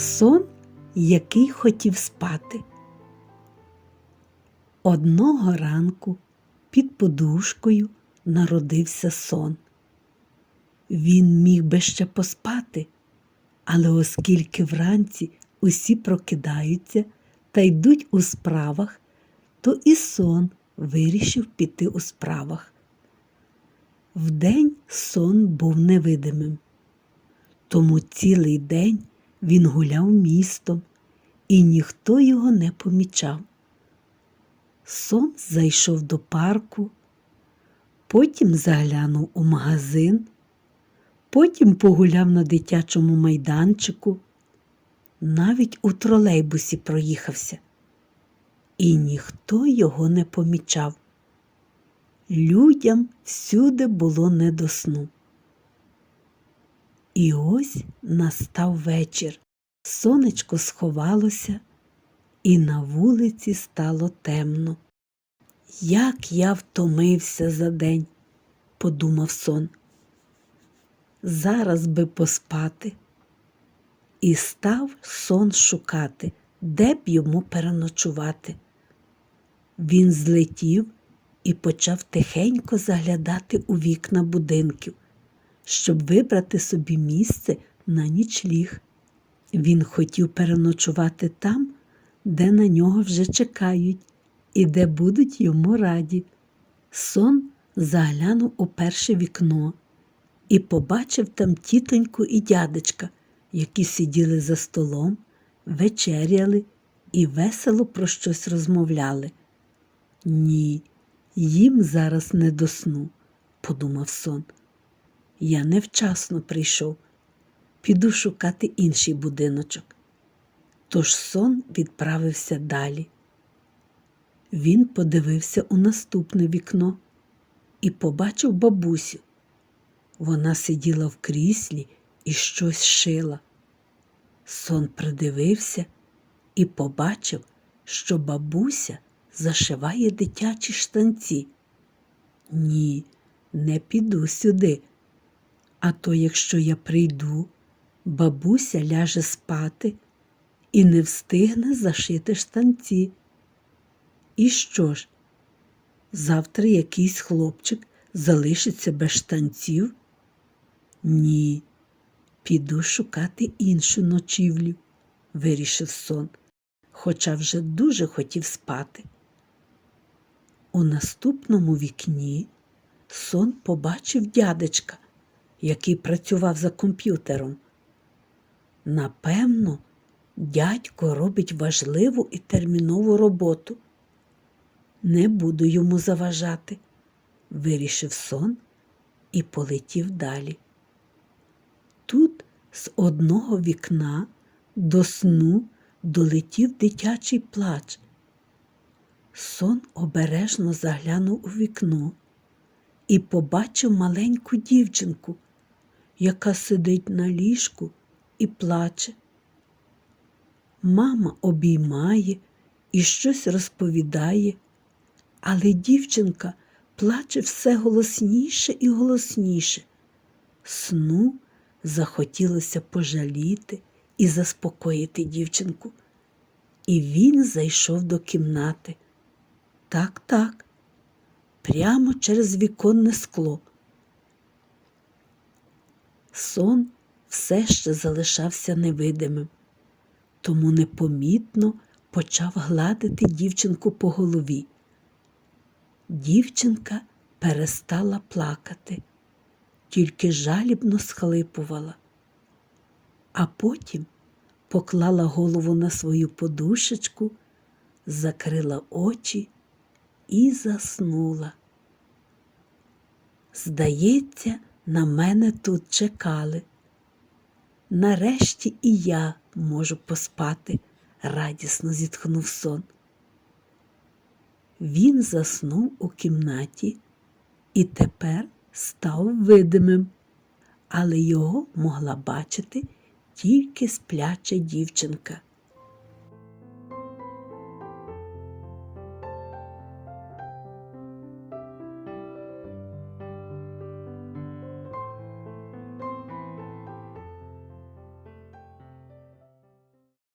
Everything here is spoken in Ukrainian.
Сон, який хотів спати. Одного ранку під подушкою народився сон. Він міг би ще поспати, але оскільки вранці усі прокидаються та йдуть у справах, то і сон вирішив піти у справах. Вдень сон був невидимим, тому цілий день він гуляв містом, і ніхто його не помічав. Сон зайшов до парку, потім заглянув у магазин, потім погуляв на дитячому майданчику, навіть у тролейбусі проїхався, і ніхто його не помічав. Людям всюди було не до сну. І ось настав вечір. Сонечко сховалося, і на вулиці стало темно. Як я втомився за день, подумав сон. Зараз би поспати. І став сон шукати, де б йому переночувати. Він злетів і почав тихенько заглядати у вікна будинків, щоб вибрати собі місце на нічліг. Він хотів переночувати там, де на нього вже чекають і де будуть йому раді. Сон заглянув у перше вікно і побачив там тітоньку і дядечка, які сиділи за столом, вечеряли і весело про щось розмовляли. Ні, їм зараз не до сну, подумав сон. Я невчасно прийшов. Піду шукати інший будиночок. Тож сон відправився далі. Він подивився у наступне вікно і побачив бабусю. Вона сиділа в кріслі і щось шила. Сон придивився і побачив, що бабуся зашиває дитячі штанці. Ні, не піду сюди. А то, якщо я прийду, бабуся ляже спати і не встигне зашити штанці. І що ж? Завтра якийсь хлопчик залишиться без штанців? Ні, піду шукати іншу ночівлю, вирішив сон, хоча вже дуже хотів спати. У наступному вікні сон побачив дядечка, який працював за комп'ютером. Напевно, дядько робить важливу і термінову роботу. Не буду йому заважати, вирішив сон і полетів далі. Тут з одного вікна до сну долетів дитячий плач. Сон обережно заглянув у вікно і побачив маленьку дівчинку, яка сидить на ліжку і плаче. Мама обіймає і щось розповідає, але дівчинка плаче все голосніше і голосніше. Сну захотілося пожаліти і заспокоїти дівчинку. І він зайшов до кімнати. Так, так, прямо через віконне скло. Сон все ще залишався невидимим, тому непомітно почав гладити дівчинку по голові. Дівчинка перестала плакати, тільки жалібно схлипувала, а потім поклала голову на свою подушечку, закрила очі і заснула. Здається, на мене тут чекали. Нарешті і я можу поспати, радісно зітхнув сон. Він заснув у кімнаті і тепер став видимим, але його могла бачити тільки спляча дівчинка.